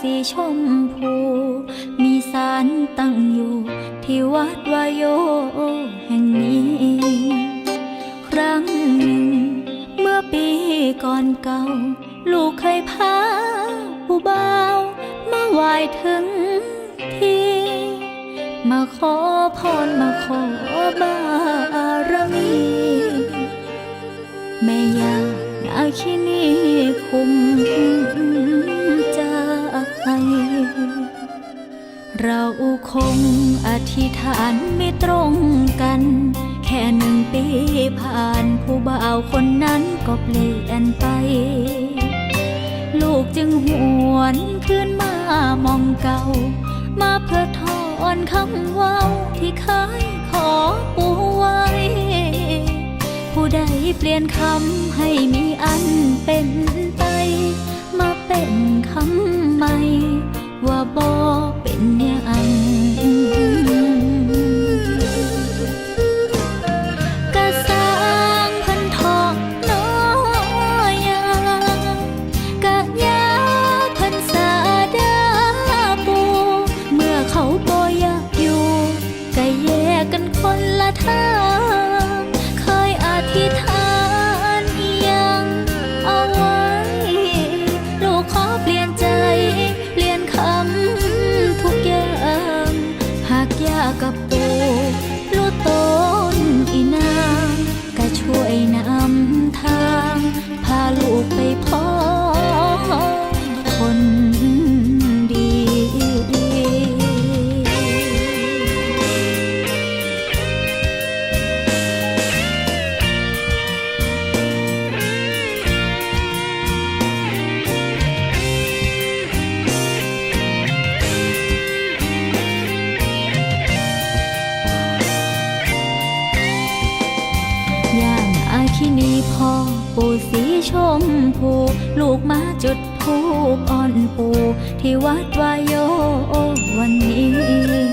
สีชมพู มีสารตั้งอยู่ ที่วัดวายโยแห่งนี้ ครั้งหนึ่ง เมื่อปีก่อนเก่า ลูกเคยพาผู้บ่ามาไหว้ถึงที่ มาขอพรมาขอบารมีแม่ยานาคินีคุม เราคงอธิษฐานไม่ตรงกัน แค่หนึ่งปีผ่านผู้บ่าวคนนั้นก็เปลี่ยนไป ลูกจึงหวนคืนมามองเก่า มาเพื่อทอนคำว่าที่เคยขอปูไว้ ผู้ใดเปลี่ยนคำให้มีอันเป็นไป มาเป็นคำใหม่ว่าบอย่ ที่นีพ่อปู่สีชมพูลูกมาจุดธูปอ่อนปู่ที่วัดวายโยวันนี้